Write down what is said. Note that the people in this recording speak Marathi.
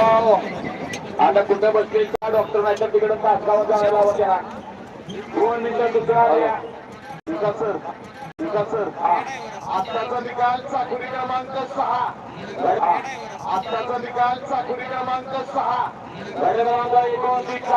आता कुठे बसले डॉक्टर नाही तर तिकडे तासगाव जायला हवं त्याला. दोन मिनिटं दुसरा. विकास सर. विकास सर. आत्ताचा निकाल चाकुरी क्रमांक सहा. आत्ताचा निकाल चाकुरी क्रमांक सहा. एकोणतीस